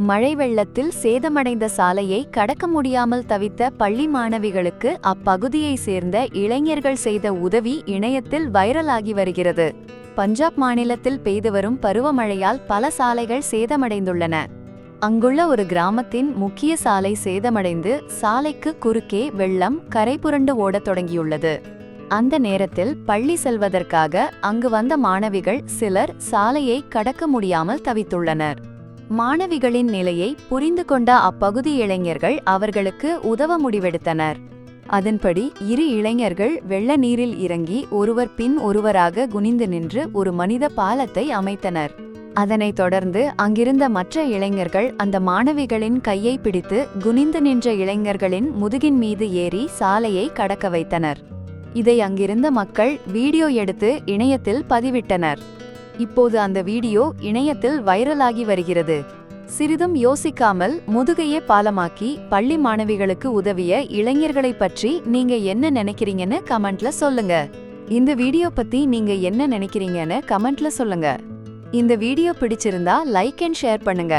மழை வெள்ளத்தில் சேதமடைந்த சாலையை கடக்க முடியாமல் தவித்த பள்ளி மாணவிகளுக்கு அப்பகுதியை சேர்ந்த இளைஞர்கள் செய்த உதவி இணையத்தில் வைரலாகி வருகிறது. பஞ்சாப் மாநிலத்தில் பெய்து வரும் பருவமழையால் பல சாலைகள் சேதமடைந்துள்ளன. அங்குள்ள ஒரு கிராமத்தின் முக்கிய சாலை சேதமடைந்து சாலைக்கு குறுக்கே வெள்ளம் கரை புரண்டு ஓடத் தொடங்கியுள்ளது. அந்த நேரத்தில் பள்ளி செல்வதற்காக அங்கு வந்த மாணவிகள் சிலர் சாலையை கடக்க முடியாமல் தவித்துள்ளனர். மாணவிகளின் நிலையை புரிந்து கொண்ட அப்பகுதி இளைஞர்கள் அவர்களுக்கு உதவ முடிவெடுத்தனர். அதன்படி இரு இளைஞர்கள் வெள்ள நீரில் இறங்கி ஒருவர் பின் ஒருவராக குனிந்து நின்று ஒரு மனித பாலத்தை அமைத்தனர். அதனைத் தொடர்ந்து அங்கிருந்த மற்ற இளைஞர்கள் அந்த மாணவிகளின் கையை பிடித்து குனிந்து நின்ற இளைஞர்களின் முதுகின் மீது ஏறி சாலையை கடக்க வைத்தனர். இதை அங்கிருந்த மக்கள் வீடியோ எடுத்து இணையத்தில் பதிவிட்டனர். இப்போது அந்த வீடியோ இணையத்தில் வைரலாகி வருகிறது. சிறிதும் யோசிக்காமல் முதுகையே பாலமாக்கி பள்ளி மாணவிகளுக்கு உதவிய இளைஞர்களை பற்றி நீங்க என்ன நினைக்கிறீங்கன்னு கமெண்ட்ல சொல்லுங்க. இந்த வீடியோ பத்தி நீங்க என்ன நினைக்கிறீங்கன்னு கமெண்ட்ல சொல்லுங்க. இந்த வீடியோ பிடிச்சிருந்தா லைக் அண்ட் ஷேர் பண்ணுங்க.